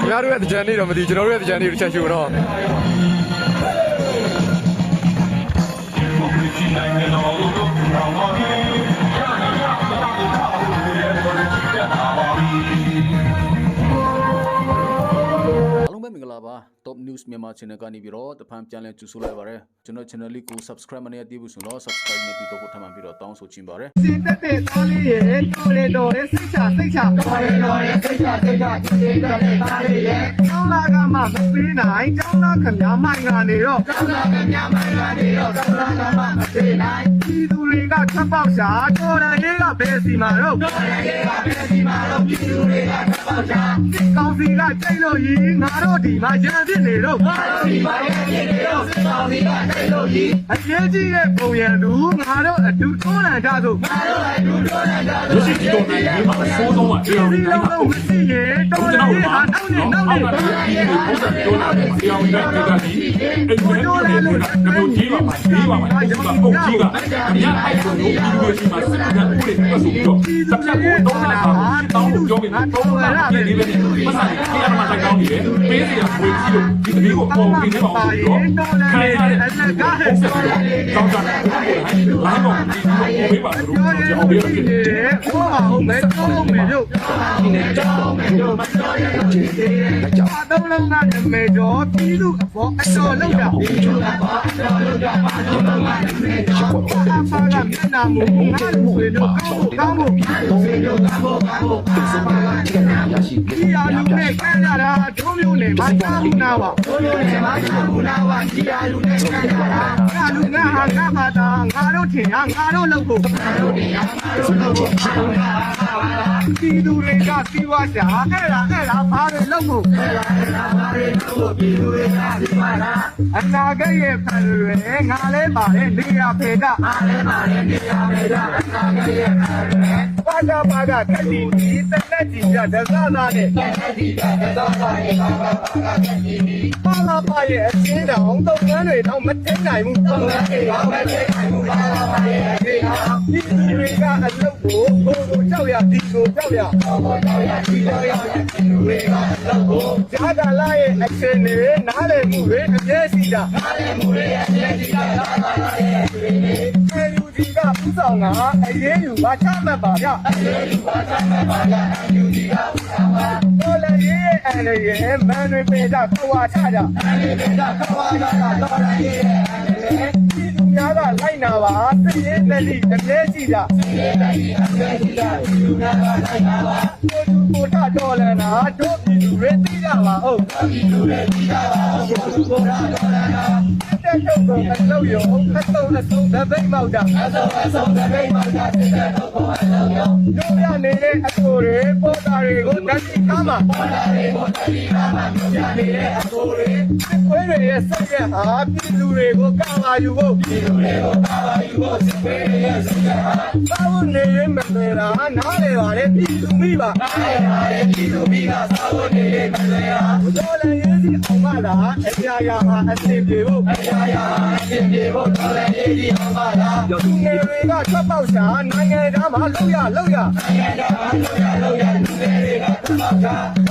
ခင်ဗျားတို့ရဲ့တကြံလေးတော့မသိကျွန်တော်တို့ရဲ့တကြံလေးတစ်ချက်ရှိဦးတော့အားလုံးပဲမင်္ဂလာပါ Top News မြန်မာ Channel ကနေပြီးတော့တဖန်ပြန်လည်ကြိုဆိုလိုက်ပါရစေကျွန်တော် channel လေးကို subscribe မလုပ်သေးဘူးဆိုတော့ subscribe နဲ့ပြီးတော့ဖို့ထပ်မံပြီးတော့တောင်းဆိုချင်ပါတယ်စင်တက်တဲ့သားလေးရဲ့တော်လေတော်လေစိတ်ချစိတ်ချတော်လေတော်လေစိတ်ချစိတ်ချဒီလေးတော်လေသားလေးရဲ့ကျောင်းသားကမှမပေးနိုင်ကျောင်း သာကမြမိုင်လာနေတော့ကောင်းသာကမြမိုင်လာနေတော့ကောင်းသာကမမသေးနိုင်ပြည်သူတွေကချက်ပေါက်ရှာတော်တယ်လေးကဘယ်စီမှာတော့တော်တယ်လေးကဘယ်စီမှာတော့ပြည်သူတွေကချက်ပေါက်ရှာကောင်းစီကကြိတ်လို့ရင်ငါတို့ဒီမှာရန်ဖြစ်နေတော့ငါတို့ဒီမှာရန်ဖြစ်နေတော့စစ်ကောင်စီကကြိတ်လို့ရင်အရေးကြီးတဲ့ပုံရံလူငါတို့အတူတွန်းလာကြဆိုငါတို့အတူတွန်းလာကြဆိုဒီစီတော်နိုင်ငံမှာအစိုးဆုံးကတရားဝင်တိုင်းမှာတော်တယ်လေးဟာနောက်နေနောက်နေတော်တယ်လေးဟာနောက်နေနောက်နေဒီကဒီကဒီအဲ့ဒီလိုမျိုးတို့ဒီပါပါဒီပါပါဒီပါပုံကြီးကအများအဲ့ဆိုလို့ဒီလိုရှိမှာစကားကိုလည်းပြောဆိုပြီးတော့စကားကိုတော့လာတာတောင်းလို့ကြောက်နေတာတော့လည်းဒီလိုပဲပတ်စံကြီး စရာဝေကြီးလို့ဒီသမီးကိုပုံပြီးနေပါဦးတော့ခိုင်ရတဲ့ပုံစံတောင်းတာလာမောင်ဒီလိုပေးပါလို့ကြောင်းပေးရတယ်ဟောအောင်မဲတော့မဲတို့ဒီနေတော့မဲတို့မတော်ရတဲ့ကျေးဇူးတော်လမ်းနဲ့မဲတော့ပြီးလူအပေါ်အတော်လောက်တာပြီးလူအပေါ်အတော်လောက်တာပါတော့မဲတော့အဖာကမျက်နာမူငါလူတွေတော့ကောင်းဖို့ကောင်းဖို့ကောင်းဖို့ကောင်းဖို့အစမလာချက်ကရရှိပြီးအလုံးနဲ့ကဲရတာဒုံးမျိုးနဲ့ပါဒုမျိုးနဲ့မတားဘူးနာပါဒီအလူနဲ့ကမ်းကြတာငါလူငါဟာငါဘာသာငါတို့ထင်ဟာငါတို့လုပ်ဖို့ငါတို့ထင်ဟာငါတို့လုပ်ဖို့ဒီသူတွေကစီးပွားရှာအဲ့ဒါအဲ့ဒါဘာတွေလုပ်ဖို့အဲ့ဒါအဲ့ဒါဘာတွေလုပ်ဖို့ဒီလူတွေကစီးပွားတာအနာဂတ်ရဲ့ဖန်တွေငါလဲပါတယ်နေရဖေကငါလဲပါတယ်နေရဖေကအနာဂတ်ရဲ့ဖန်တွေဘာသာဘာသာကတိဒီတက်လက်ကြီးကဒသနာနဲ့တက်လက်ကြီးကဒသနာနဲ့ဘာသာဘာသာကတိဒီဘာသာဘာရဲ့အချင်းတောင်တုံငန်းတွေတော့မသိနိုင်ဘူးတုံငန်းတွေတော့မသိနိုင်ဘူးဘာသာဘာရဲ့အချင်းတောင်ဒီလူတွေကအလုပ်ကိုကိုကိုကြောက်ရဒီကိုကြောက်ရကိုကိုကြောက်ရဒီကြောက်ရဒီလူတွေကအလုပ်ကိုဂျာတာလာရဲ့အချင်းတွေနားလည်မှုတွေအပြည့်ရှိတာနားလည်မှုတွေအပြည့်ရှိတာလာလာရဲ့အချင်းတွေအဲလူကြီးကပူဆောင်ကအရေးယူပါချမှတ်ပါဗျအရေးယူပါချမှတ်ပါဗျအယူကြီးကပူဆောင်ပါ တော်လည်းရဲ့အဲလည်းရဲ့မန်တွေပေကြခွာချကြမန်တွေပေကြခွာချကြတော်လည်းရဲ့အဲလည်းဒီလူ များကလိုက်နာပါသိရင်တည်းအပြည့်ရှိတာသိရင်တည်းအပြည့်ရှိတာဒီလူများကလိုက်နာပါကိုသူကိုထတော်လည်းနာတို့ပြည်သူတွေသိကြပါဟုတ်ပြည်သူတွေသိကြပါဟုတ်ကိုသူကိုထတော်လည်းနာတဲ့ချုပ်ကိုအလုပ်ရုံအဆုံးအဆုံးသပိတ်မောက်တာအဆုံးအဆုံးသပိတ်မောက်တာတဲ့တော့ကိုအလုပ်ရုံတို့ရနေတဲ့အကိုတွေပေါ်တာတွေကိုတက်စီကားမှာပေါ်တာတွေကိုတက်စီကားမှာတို့ရနေတဲ့အကိုတွေစစ်ခွေးတွေရဲ့ဆက်ရက်ဟာပြည်သူတွေကိုကာလာယူဖို့ပြည်သူတွေကိုကာလာယူဖို့စစ်ခွေးတွေရဲ့ဆက်ရက်ဟာသာဝန်နေရင်မလဲတာနားလေပါလေပြည်သူမိပါနားလေပါလေပြည်သူမိကသာဝန်နေရင်မလဲတာတို့လည်းရေးစီအောင်မလားအရာရာဟာအစ်ပြေဖို့အရာရာဟာအစ်ပြေဖို့တို့လည်းရေးစီအောင်မလားဒီငယ်တွေကထွက်ပေါက်ရှာနိုင်ငံသားမှာလောက်ရလောက်ရနိုင်ငံသားမှာလောက်ရလောက်ရလူငယ်တွေကထွက်ပေါက်ရှာတို့လည်းရေး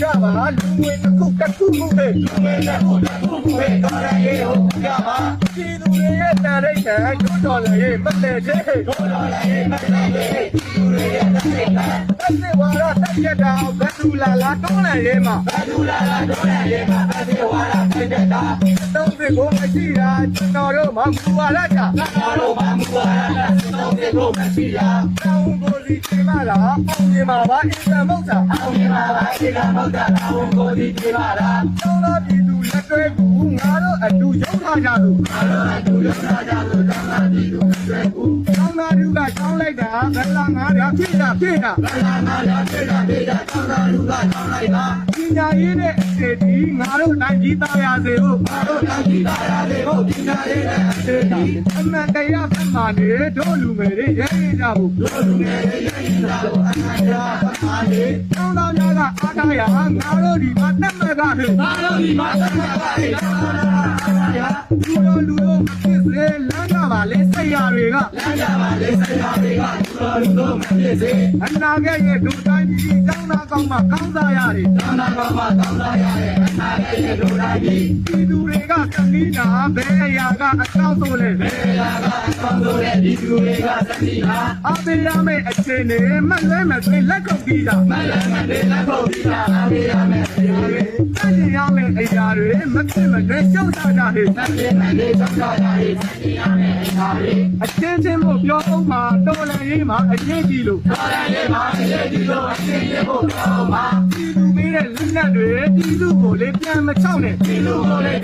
ကိုပူကြပါလူငယ်တစ်ခုတစ်ခုခုဟဲ့လူငယ်တစ်ခုတစ်ခုခုဟဲ့တို့လည်းရေးကိုပူကြပါပြည်သူတွေရဲ့တန်ရိတ်ခံတို့တော်လည်းရေးမလဲသေးတို့တော်လည်းရေးမလဲသေးပြည်သူတွေရဲ့ တန်ရိတ်ခံတက်စစ်ဝါရတက်ရတာဘတ်သူလာလာတွန်းလည်းရေးမှာဘတ်သူလာလာတွန်းလည်းရေးမှာတက်စစ်ဝါရတက်ရတာသုံးစစ်ကိုမရှိတာကျွန်တော်တို့မမူဝါဒတာကျွန်တော်တို့မမူဝါဒတာသုံးစစ်ကိုမရှိတာတောင်းကိုစီချင်ပါလားအောင်မြင်ပါပါအင်တာမုတ်တာအောင်မြင်ပါပါအင်တာမုတ်တာတောင်းကိုစီချင်ပါလားတောင်းတော့ပြည်သူလက်တွဲကူငါတို့အတူရုံးထားကြလို့ငါတို့အတူရုံးထားကြလို့တောင်းတော့ပြည်သူလ က်တွဲကူတောင်းတော့လူကတောင်းလိုက်တာဘယ်လာငါးရာဖြစ်တာဖြစ်တာဘယ်လာငါးရာဖြစ်တာဖြစ်တာတောင်းတော့လူကတောင်းလိုက်တာပညာရေးနဲ့အခြေဒီငါတို့နိုင်ကြီးသားရစေဖို့ငါတို့နိုင်ကြီးသားရစေဖို့ပညာရေးနဲ့ အခြေဒီအမှန်တရားဖက်မှနေတို့လူငယ်တွေရဲရဲကြဖို့တို့လူငယ်တွေရဲရဲကြဖို့အမှန်တရားဖက်မှနေတောင်းတော့များကအားထားရငါတို့ဒီမှာတက်မဲ့ကဖြစ်ငါတို့ဒီမှာတက်မဲ့ကဖြစ်လူတို့လူတို့မဖြစ်စေလမ်းကြပါလေစိတ်ရတွေကလမ်းကြပါလေစိတ်ရတွေကလူတို့လူတို့မဖြစ်စေအနာဂတ်ရဲ့ဒုတိုင်းကြီးတောင်းတာကောင်းမှကောင်းစားရတယ်တောင်းတာပြည်သူတွေကသတိနာဘယ်အရာကအကောင်းဆုံးလဲဘယ်အရာကအကောင်းဆုံးလဲပြည်သူတွေကသတိနာအပေးရမယ့်အခြေအနေမလွဲမသွေလက်ခုပ်ပြီးတာမလွဲမသွေလက်ခုပ်ပြီးတာအပေးရမယ့်အခြေအနေတည်ရမယ့်အရာတွေမဖြစ်မတွဲရှုံးချကြတယ်တည်ရမယ့်ရှုံးချကြတယ်တည်ရမယ့်အရာတွေအချင်းချင်းမို့ပြောအောင်မှာတော်လည်းရေးမှာအရေးကြီးလို့တော်လည်းရေးမှာအရေးကြီးလို့အချင်းချင်းမို့ပြောအောင်မှာပြည်သူပေးတဲ့လက်နက်တွေပြည်သူကိုလေပြန်မချောက်နဲ့ပြည်သူကိုလေပြ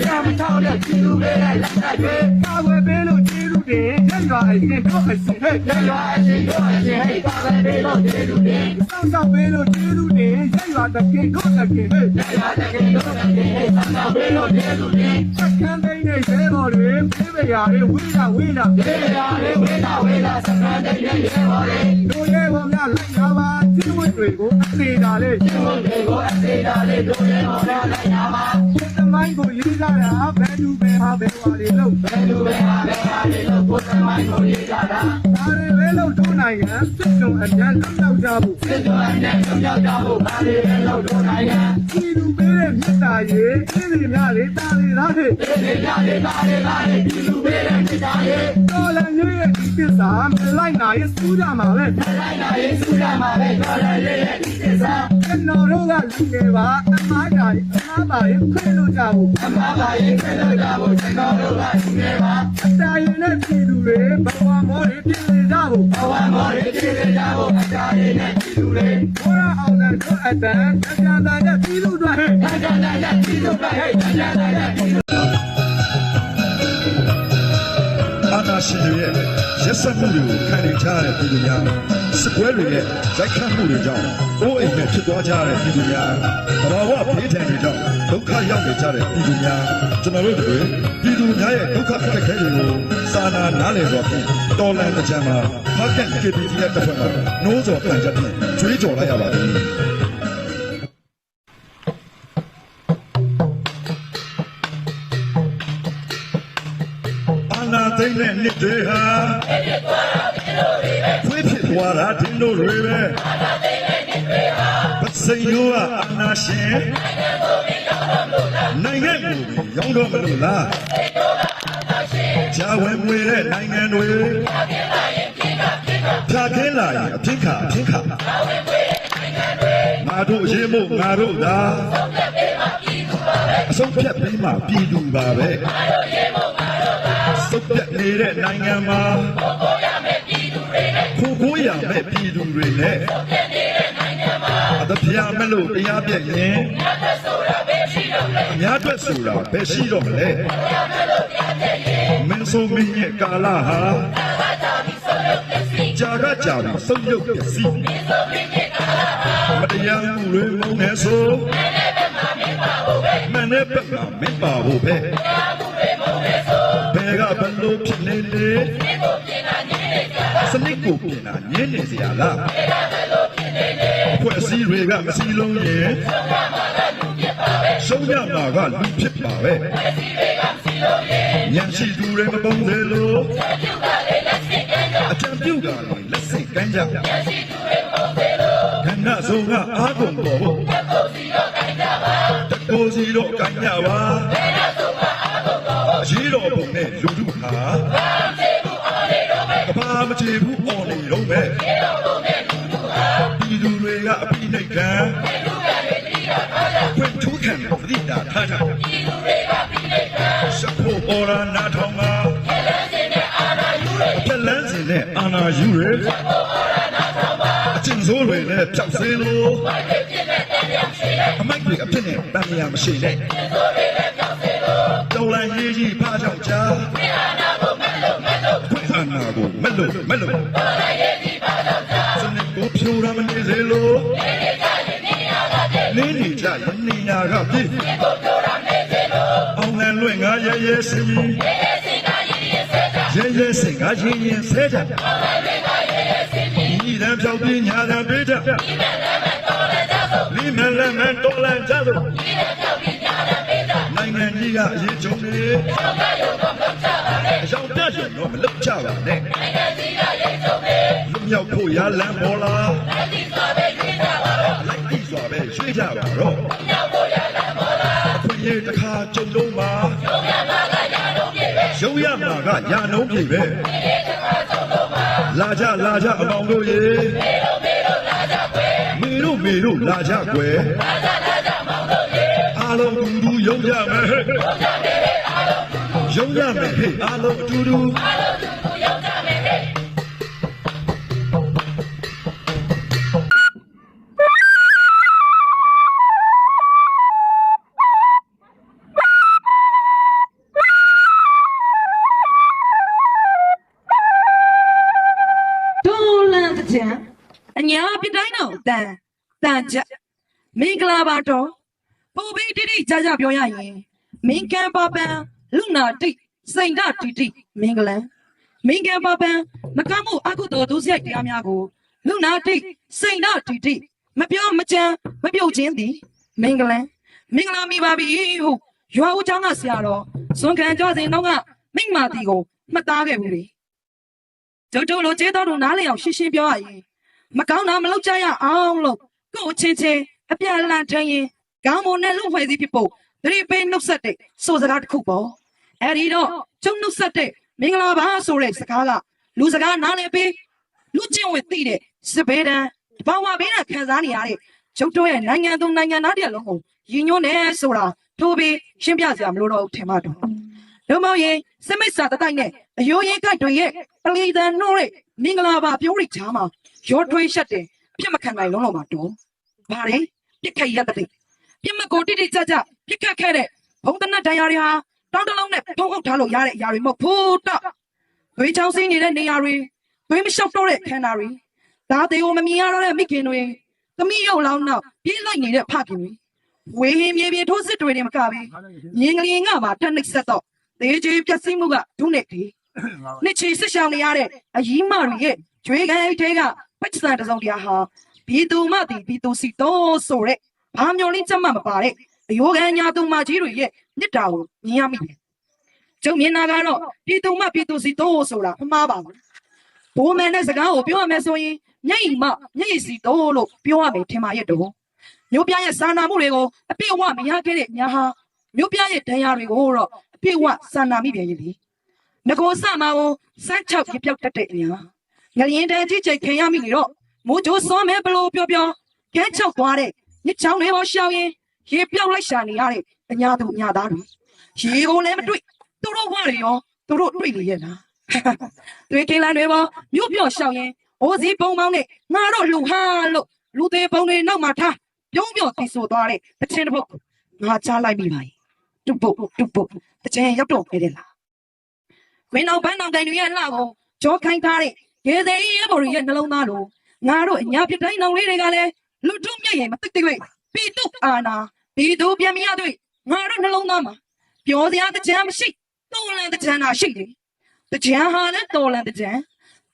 န်မချောက်နဲ့ပြည်သူပေးတဲ့လက်နက်တွေကာဝယ်ပေးလို့ကျေးဇူးတင် ရက်ရွာအရင်တို့အရှင်ဟဲ့ရက်ရွာအရင်တို့အရှင်ဟဲ့ကာဝယ်ပေးလို့ကျေးဇူးတင်စောင့်ရှောက်ပေးလို့ကျေးဇူးတင်ရက်ရွာတခင်တို့တခင်ဟဲ့ရက်ရွာတခင်တို့တခင်ဟဲ့စောင့်ရှောက်ပေးလို့ကျေးဇူးတင်စကမ်းသိန်းနဲ့ရဲဘော်တွေပေးပရာတွေဝိလာဝိလာပေးပရာတွေဝိလာဝိလာစကမ်းသိန်းနဲ့ရဲဘော်တွေတို့ရဲဘော်များလိုက်ရပါကျေးဝတ်တွေကိုအသေးတာလေးကျေးဝတ်တွေကိုအသေးတာလေးတို့ရဲဘော်များလိုက်ရပါဒီသမိုင်းကိုရေးလာတာဘယ်သူပဲဟာဘယ်ဝါတွေလို့ဘယ်သူပဲဟာဘယ်ဝါတွေလို့ကိုယ်သမိုင်းကိုနေကြတာဒါတွေပဲလို့တို့နိုင်ရန်စစ်တုံအပြန်လွတ်ရောက်ကြဖို့စစ်တုံအပြန်လွတ်ရောက်ကြဖို့ဒါတွေပဲလို့တို့နိုင်ရန်ဒီလူပဲမြစ်တာရေပြည်သူများလေးတာလေးသားတွေပြည်သူများလေးတာလေးသားတွေဒီလူပဲမြစ်တာရေတော်လန်ရွေးရဲ့ဒီပစ္စာမလိုက်နိုင်ရစူးကြမှာပဲမလိုက်နိုင်ရစူးကြမှာပဲတော်လန်ရွေးရဲ့ဒီပစ္စာကျွန်တော်တို့ကလူငယ်ပါအမားကြရင်အမားပါရင်ခွင့်လို့ကြဖို့အမားပါရင်ခွင့်လို့ကြဖို့ကျွန်တော်တို့ကလူငယ်ပါအတားရင်နဲ့ပြည်သူတွေဘဝမောတွေပြည်နေကြဖို့ဘဝမောတွေပြည်နေကြဖို့အတားရင်နဲ့ပြည်သူတွေဘောရအောင်နဲ့တို့အတန်ကြံတာနဲ့ပြည်သူတွေဟဲ့ကြံတာနဲ့ပြည်သူတွေဟဲ့ကြံတာနဲ့ပြည်သူအာနာရှင်တွေရဲ့ရက်စက်မှုတွေကိုခံနေကြရတဲ့ပြည်သူများစစ်ပွဲတွေရဲ့ရိုက်ခတ်မှုတွေကြောင့်အိုးအိမ်နဲ့ဖြစ်သွားကြတဲ့ပြည်သူများသဘာဝဘေးဒဏ်တွေကြောင့် ဒုက္ခရောက်နေကြတဲ့ပြည်သူများကျွန်တော်တို့တွေပြည်သူများရဲ့ဒုက္ခအခက်အခဲတွေကိုစာနာနားလည်စွာဖြင့်တော်လန်ကြံမှာဖားကန် KPT ရဲ့တစ်ဖက်မှာနိုးစော်ပန်ချက်ဖြင့်ကြွေးကြော်လိုက်ရပါသည်အာနာသိမ့်တဲ့နှစ်တွေဟာဖွေးဖြစ်သွားတာဒင်းတို့တွေပဲအာနာသိမ့်တဲ့နှစ်တွေဟာပစိန်ရောအာနာရှင်နိုင်ငံ ကိုရောင်းတော့မလို့လားဂျာဝင်မွေတဲ့နိုင်ငံတွေဖြာခင်းလာရင်အဖြစ်ခါအဖြစ်ခါငါတို့ရေးမို့ငါတို့သာအဆုံးဖြတ်ပေးမှပြည်သူပါပဲစုပ်ပြတ်နေတဲ့နိုင်ငံမှာခိုးကိုရမယ်ပြည်သူတွေနဲ့ခိုးကိုရမယ်ပြည်သူတွေနဲ့စုပ်ပြတ်နေတဲ့နိုင်ငံမှာအတပြားမလို့တရားပြည့်ရင် အများအတွက်ဆိုတာဘယ်ရှိတော့မလဲမင်းဆိုမင်းရဲ့ကာလဟာကြာကကြာပြီးဆုပ်ယုပ်ပစ္စည်းမတရားမှုတွေမုန်းနေဆိုမနဲ့ဘက်မှာမင်းပါဖို့ပဲဘယ်ကဘလို့ဖြစ်နေလေစနစ်ကိုပြင်တာညင်းနေစရာလားဖွဲ့စည်းတွေကမစည်းလုံးရင် ဆုံးရမှာကလူဖြစ်ပါပဲညံရှိသူတွေမပုံသေးလို့အကြံပြုတာလည်းလက်စိတ်ကမ်းကြခဏဆုံးကအာကုန်ပေါ်ဖို့တကိုစီတော့ကမ်းကြပါအရေးတော်ပုံနဲ့လူတို့ဟာကဘာမချေဘူးအော်နေတော့မဲ့ပြည်သူတွေကအပိနှိတ်ခံ ခွင့်ထူးခံပဋိဒါထားကြပြည်သူတွေကပိနှိတ်ခံစဖို့အော်ရာနာထောင်မှာပြလန်းစင်နဲ့အာနာယူရယ်အကျဉ်းစိုးတွေနဲ့ဖြောက်စင်းလို့အမိုက်တွေအဖြစ်နဲ့တန်မြာမရှိနဲ့တော်လန်ရေးကြီးဖားကြောက်ချာခွင့်အာနာကိုမက်လို့မက်လို့ခွင့်အာနာကိုမက်လို့မက်လို့တော်လန်ရေးကြီးဖားကြောက်ချာစနစ်ကိုဖြိုးရမနေစေလို့ နေနေကြရင်နေနာကပြည့်နေကိုဖြိုးရမနေစေလို့အောင်လန်လွင့်ငါရဲရဲစီရဲရဲစင်ကရဲရဲဆဲကြရဲရဲစင်ကရဲရဲဆဲကြအောင်လန်လွင့်ငါရဲရဲစီဤတံဖြောက်ပြညာတံပေးကြဤတံလည်းမတော်လန်ကြသို့ဤတံလည်းမတော်လန်ကြသို့နိုင်ငံကြီးကအရေးကြုံနေရောက်ကြရုံတော့မလုပ်ကြပါနဲ့ရောက်ကြရုံတော့မလုပ်ကြပါနဲ့နိုင်ငံကြီးကအရေးကြုံနေလူမြောက်ဖို့ရလမ်းပေါ်လာလက်တီစွာ ပဲခင်းကြပါတော့လက်တီစွာပဲရွှေ့ကြပါတော့မြောက်ကိုရလမ်းပေါ်လာအခွင့်အရေးတစ်ခါကြုံတော့မှာရုံရမှာကညာလုံးပြေပဲရုံရမှာကညာလုံးပြေပဲလာကြလာကြအမောင်တို့ရေမေတို့မေတို့လာကြကွယ်လာကြလာကြအမောင်တို့ရေအားလုံးအတူတူရုံရမယ်ဟဲ့ရုံရမယ်ဟဲ့အားလုံးအတူတူဒေါ် တန်ချက်မင်္ဂလာပါတော့ပုံပြီးတိတိကြကြပြောရရင်မင်္ဂန်ပါပန်လူနာတိတ်စိန်ဒတိတိမင်္ဂလန်မင်္ဂန်ပါပန်မကမှုအကုသိုလ်ဒုစရိုက်တရားများကိုလူနာတိတ်စိန်ဒတိတိမပြောမကြံမပြုတ်ခြင်းသည်မင်္ဂလန်မင်္ဂလာမိပါပြီဟုရွာဦးချောင်းကဆရာတော်ဇွန်ခံကျော်စဉ်တော့ကမိမ့်မာတီကိုမှတ်သားခဲ့ဘူးလေကျုပ်တို့လိုကျေးတော်တို့နားလည်အောင်ရှင်းရှင်းပြောရရင်မကောင်းတာမလုပ်ကြရအောင်လို့ ကိုယ်ချင်းချင်းအပြအလန်ထင်းရင်ကောင်းမွန်တဲ့လူဖွဲ့စည်းဖြစ်ဖို့သတိပေးနှုတ်ဆက်တဲ့ဆိုစကားတစ်ခုပေါ့အဲ့ဒီတော့ကျုံနှုတ်ဆက်တဲ့မင်္ဂလာပါဆိုတဲ့စကားကလူစကားနားလည်ပေးလူချင်းဝင်သိတဲ့စပယ်တန်ဘာဝဘေးနဲ့ခံစားနေရတဲ့ကျုပ်တို့ရဲ့နိုင်ငံသူနိုင်ငံသားတွေလုံးကိုရည်ညွှန်းတယ်ဆိုတာထိုးပြီးရှင်းပြစရာမလိုတော့ဘူးထင်ပါတော့ဒုမောင်ရင်စမိတ်စာတတိုက်နဲ့အယိုးရင်ကတ်တွေရဲ့ပလီတန်နှိုးတဲ့မင်္ဂလာပါပြောရိချာမှာရောထွေးရှက်တယ် ပြစ်မခံနိုင်လုံးလုံးမှာတော့ဗါတယ်ပြစ်ခတ်ရက်တဲ့ပြစ်မကိုတိတိကျကျပြစ်ခတ်ခဲ့တဲ့ဘုံတနတ်တရားတွေဟာတောင်းတလုံးနဲ့ထုံးခုတ်ထားလို့ရတဲ့အရာတွေမဟုတ်ဘူးတော့သွေးချောင်းစင်းနေတဲ့နေရာတွေသွေးမလျှောက်တော့တဲ့ခန္ဓာတွေဒါသေးကိုမမြင်ရတော့တဲ့မိခင်တွေသမီးရုပ်လောင်းနောက်ပြေးလိုက်နေတဲ့ဖခင်တွေဝေဟင်မြေပြေထိုးစစ်တွေနေမကပဲမြင်ကလေးငါပါထက်နှိပ်ဆက်တော့တေးကြီးပြက်စီးမှုကဒုနဲ့ဒီနှစ်ချီစစ်ရှောင်နေရတဲ့အကြီးမတွေရဲ့ ကျွေးခိုင်းတဲကပက်စံတစုံတရားဟာဘီသူမတီဘီသူစီတော့ဆိုတဲ့ဘာမျိုးလေးချက်မှမပါတဲ့အယောဂန်ညာသူမကြီးတွေရဲ့မြစ်တာကိုမြင်ရမိတယ်ကျုံမြင်တာကတော့ဘီသူမဘီသူစီတော့ဆိုတာအမှားပါဘူးဘိုးမန်တဲ့စကားကိုပြောရမယ်ဆိုရင်မျက်ရည်မမျက်ရည်စီတော့လို့ပြောရမယ်ထင်ပါရဲ့တော့မျိုးပြရဲ့စာနာမှုတွေကိုအပြည့်အဝမရခဲ့တဲ့ညာဟာမျိုးပြရဲ့ဒဏ်ရာတွေကိုတော့ပြေဝစာနာမိပြန်ရင်လေငကိုစမှာကိုစမ်းချောက်ပြပြောက်တတ်တဲ့အညာ ငရင်တန်ကြည့်ချိတ်ခင်ရမိလို့မိုးကြိုးစောမဲဘလို့ပြောပြောကဲချောက်သွားတဲ့ညချောင်းတွေပေါ်ရှောင်းရင်ရေပြောက်လိုက်ရှာနေရတဲ့အညာသူအညာသားတွေရေကိုလည်းမတွေ့သူတို့ဘွားတွေရောသူတို့တွေ့နေရဲ့လားတွေ့ကင်းလန်တွေပေါ်မြို့ပြော့ရှောင်းရင်အိုးစီပုံပေါင်းနဲ့ငါတို့လူဟာလို့လူသေးပုံတွေနောက်မှာထားပြုံးပြော့တိဆိုသွားတဲ့တချင်းတစ်ပုတ်ငါချလိုက်မိပါ යි တုပ်ပုတ်တုပ်ပုတ်တချင်ရောက်တော့ခဲ့တယ်လားခွင်းအောင်ပန်းအောင်တိုင်တွေရဲ့လှကိုကြောခိုင်းထားတဲ့ ရေသေးရဲ့ဘော်ရဲ့နှလုံးသားလိုငါတို့အညာပြတိုင်းအောင်လေးတွေကလည်းလူတို့မြက်ရင်မသိသိလေးပီတုအာနာပီတုပြန်မရတွေ့ငါတို့နှလုံးသားမှာပြောစရာတကြံမရှိတော်လန်တကြံတာရှိတယ်တကြံဟာလည်းတော်လန်တကြံ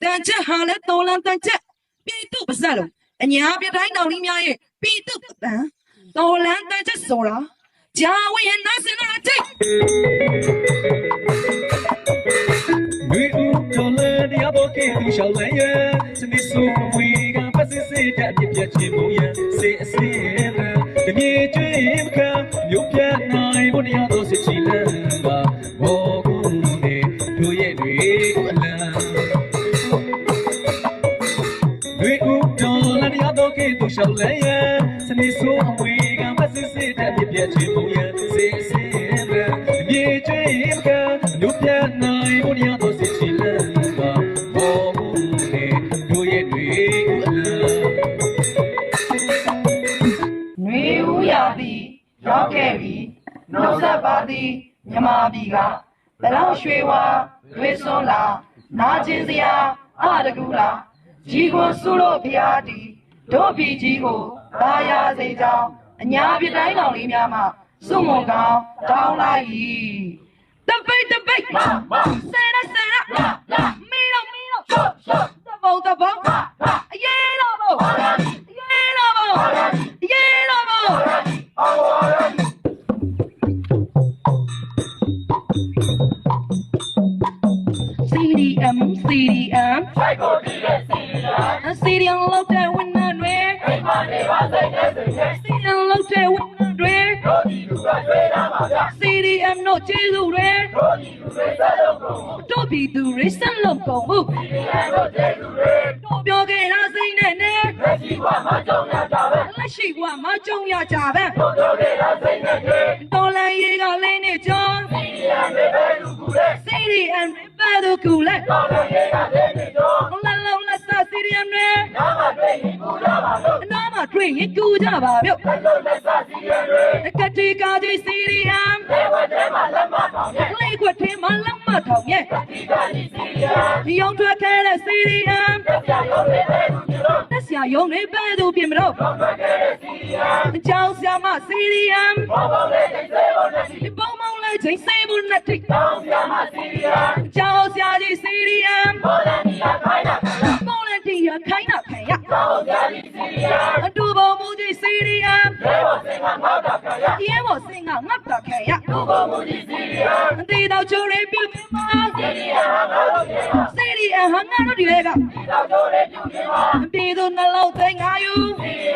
တန်ချက်ဟာလည်းတော်လန်တန်ချက်ပီတုပါစလုံးအညာပြတိုင်းအောင်လေးများရဲ့ပီတုတန်တော်လန်တန်ချက်ဆိုတာကြာဝင်ရနာစင်နာတိတ် ပေါ်ကသူရှောင်းလန်းရဲ့စနေဆိုဝေကပတ်စစ်စစ်တဲ့ပြပြချင်းမုံရဲ့စေအစင်းတဲ့တမြေကျွေးမခံမြို့ပြနိုင်ဘုရားတော်စစ်ချီလန်းပါဘောကူနေတို့ရဲ့တွေကိုအလန်း女巫တော်လည်းတရားပေါ်ကသူရှောင်းလန်းရဲ့စနေဆိုဝေကပတ်စစ်စစ်တဲ့ပြပြချင်းမုံ ရောက်ခဲ့ပြီနှုတ်ဆက်ပါသည်မြမပြည်ကဘလောက်ရွှေဝါရွေစွန်းလာနာကျင်စရာအတကူလာကြီးကိုစုလို့ဖျားတီတို့ပြည်ကြီးကိုသာယာစေကြောင်းအညာပြတိုင်းတော်လေးများမှစွမွန်ကောင်းတောင်းလိုက်၏တပိတ်တပိတ်ဆဲရဆဲရမီတော့မီတော့တဘောတဘောအရေးတော့ဘောအရေးတော့ဘောအရေးတော့ဘော CDM CDM ဆိုင်ကိုကြည့်တဲ့ CDM CDM လောက်တဲ့ဝန်ထမ်းတွေအိမ်မှာနေပါစိတ်နဲ့စိတ်နဲ့ CDM လောက်တဲ့ဝန်ထမ်းတွေတို့ဒီလူကတွေ့တာပါဗျ CDM တို့ကျေးဇူးတွေတို့ဒီလူတွေစလုံးကုန်မှုတို့ပြည်သူတွေစလုံးကုန်မှု CDM တို့ကျေးဇူးတွေတို့ပြောခဲ့တာစိတ်နဲ့နဲ့လက်ရှိဘဝမှာကြုံရကြပဲလက်ရှိဘဝမှာကြုံရကြပဲတို့ပြောခဲ့တာစိတ်နဲ့နဲ့တော်လန်ရေးကလည်း စီရီအန်ပဲသူကူလဲတော်လန်ရေးကလည်းနေကြောင်းလလုံးလက်စစီရီအန်နဲ့နာမတွေ့ရင်ကူကြပါလို့နာမတွေ့ရင်ကူကြပါဗျကတိကာကြီးစီရီအန်လေခွတ်ထဲမှာလက်မထောင်ရဲ့ဒီအောင်ထွက်ခဲ့တဲ့စီရီအန်တက်ဆရာယုံနေပဲသူပြင်မလို့အကြောင်းဆရာမစီရီအန်ဒီပုံမော င်းလေးချိန်စေးဘူးနဲ့တိတ်အကြောင်းဆရာကြီးစီရီအန်ပေါ်လန်တီယာခိုင်းတာပေါ်လန်တီယာခိုင်းတာခံရအတူပေါ်မူကြီးစီရီအန်ရဲဘော်စင်ကငတ်တာခံရရဲဘော်စင်ကငတ်တာခံရအတေတော်ချိုးရပြုတ်မှာစီရီအန်ဟာငါတို့ဒီလေကပြည်သူနှလုံးသိငါယူစီရီအန်ဟာတို့တရဖူဟဲ့ကျေသူရှင်ကိုတော့ကဖို့တက်ဆွမ်းသမျှကျေသူစัจကြပြောတလုံးနဲ့တတဲ့သူစီရီအန်တွေကုညီကြ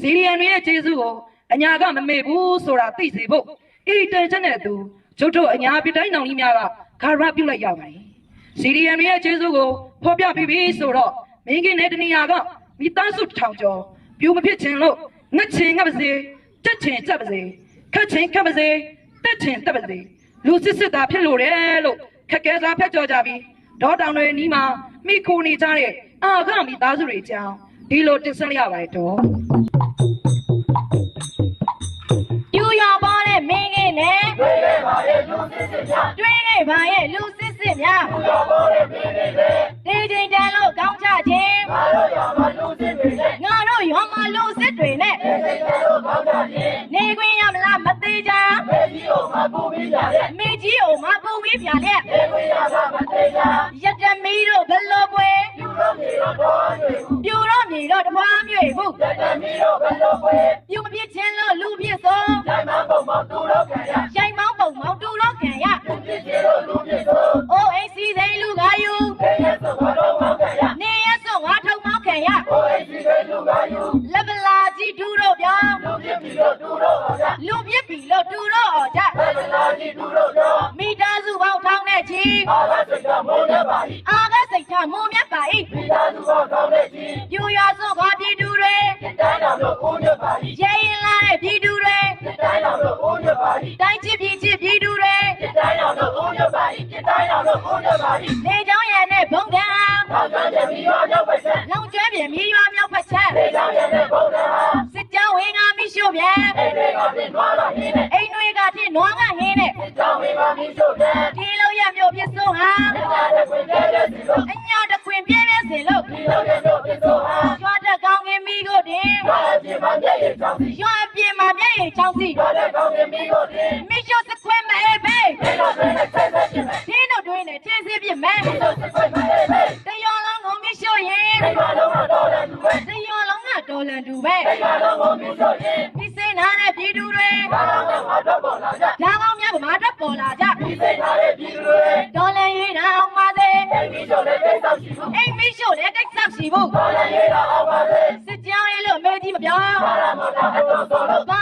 နေဒီတန်ချာဟုဟာစီရီယန်တွေရဲ့ကျေးဇူးကိုအညာကမမေ့ဘူးဆိုတာသိစေဖို့ဤတန်ချက်နဲ့သူကျုပ်တို့အညာပြတိုင်းနောင်ကြီးများကဂါရပြုတ်လိုက်ရပါတယ်စီရီယန်တွေရဲ့ကျေးဇူးကိုဖော်ပြပြီးပြီဆိုတော့မင်းကင်းတဲ့တနေရာကမိသားစုတစ်ထောင်ကျော်ပြိုမဖြစ်ခြင်းလို့ငတ်ချင်ငတ်ပါစေတက်ချင်တက်ပါစေခတ်ချင်ခတ်ပါစေတက်ချင်တက်ပါစေလူစစ်စစ်သားဖြစ်လို့တယ်လို့ခက်ခဲစားဖက်ကြော်ကြပြီးဒေါတောင်တွေနီးမှာမိခိုနေကြတဲ့အာခမိသားစုတွေအကြောင်းဒီလိုတင်ဆက်ရပါတယ်တော့ မင်းကင်းနဲ့တွေးခဲ့ပါရဲ့လူစစ်စစ်များတွေးခဲ့ပါရဲ့လူစစ်စစ်များပြူရပါတဲ့မင်းကင်းနဲ့တေးချိန်တန်လို့ကောင်းချခြင်းငါတို့ရွာမှာလူစစ်တွေနဲ့ ပူပြီးပြတဲ့မေကြီးကိုမပူပြီးပြတဲ့နေခွင့်ရမှာမသေးကြရက်တမီးတို့ဘလို့ပွဲပြူတော့မြေတော့ဘောတွေပြူတော့မြေတော့တပွားမြေဘူးရက်တမီးတို့ဘလို့ပွဲပြူမပြစ်ချင်းလို့လူပြစ်ဆုံးရိုက်မောင်းပုံမောင်းတူတော့ခံရရိုက်မောင်းပုံမောင်းတူတော့ခံရလူပြည့်ချင်းလို့လူပြည့်ဆိုအိုးအိမ်စီစိန်လူကယူနေရဆိုငါတော့မောင်းခံရနေရဆိုငါထုံမောင်းခံရအိုးအိမ်စီစိန်လူကယူလက်ပလာကြီးတူတော့ပြောင်းလူပြည့်ပြီလို့တူတော့အောင်ကြလူပြည့်ပြီလို့တူတော့အောင်ကြ လက်ပလာကြီးတူတော့ပြောင်းမိသားစုပေါင်းထောင်းတဲ့ချီအာကစိတ်ကမိုးမြတ်ပါ၏အာကစိတ်ကမိုးမြတ်ပါ၏မိသားစုပေါင်းထောင်းတဲ့ချီပြူရဆိုငါပြည်သူတွေတိုင်းတော်လို့ကိုမြတ်ပါ၏ရဲရင်လာတဲ့ပြည်သူတွေတိုင်းတော်လို့ကိုမြတ်ပါ၏တိုင်းချစ်ပြည်ချစ်ပြည်သူတွေတိုင်းတော်လို့ကိုမြတ်ပါ၏တိုင်းတော်လို့ကိုမြတ်ပါ၏နေချောင်းရံနဲ့ဘုံတံဘောက်ကျွမ်းပြည်ရွာမြောက်ဖက်ချက်လောင်ကျွမ်းပြည်မြေရွာမြောက်ဖက်ချက်နေချောင်းရံနဲ့ဘုံတံစစ်ကြောင်းဝင်ကမိ ရှုပြန်အိမ်တွေကပြင်းသွားတော့ဟင်းနဲ့အိမ်တွေကပြင်းနွားကဟင်းနဲ့စစ်ကြောင်းဝင်ကမိရှုပြန်ဒီလိုရမျိုးဖြစ်ဆုံးဟာအညာတခွင်ပြည့်တဲ့စီလို့အညာတခွင်ပြည့်တဲ့စီလို့ဒီလိုရမျိုးဖြစ်ဆုံးဟာရွာတက်ကောင်းကင်မိကိုတင်ရွာပြင်းမှာမျက်ရည်ချောင်းစီရွာပြင်းမှာမျက်ရည်ချောင်းစီ စေစစ်ကြောင်းရေးလို့အမေကြီးမပြောဘာရမောတာအတော်စောလို့ဘာရမောတာအတော်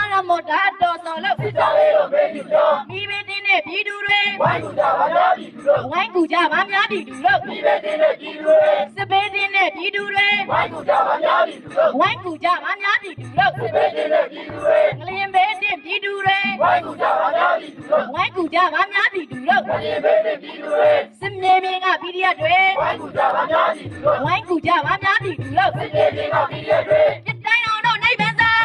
စောလို့စစ်ကြောင်းရေးလို့အမေကြီးပြောမိဘတင်းနဲ့ပြည်သူတွေဝိုင်းကူကြပါများပြည်သူတို့ဝိုင်းကူကြပါများပြည်သူတို့မိဘတင်းနဲ့ပြည်သူတွေစစ်ဘေးတင်းနဲ့ပြည်သူတွေဝိုင်းကူကြပါများပြည်သူတို့ဝိုင်းကူကြပါများပြည်သူတို့စစ်ဘေးတင်းနဲ့ပြည်သူတွေကလျင်ဘေးတင်းပြည်သူတွေဝိုင်းကူကြပါများပြည်သူတို့ဝိုင်းကူကြပါများပြည်သူတို့လျင်ဘေးတင်းပြည်သူတွေစစ်မြေပြင်ကပြည်ရတွေဝိုင်းကူကြပါများပြည်သူတို့ဝိုင်းကူကြပါများပြည်သူတို့စစ်မြေပြင်ကပြည်ရတွေပြတိုင်းအောင်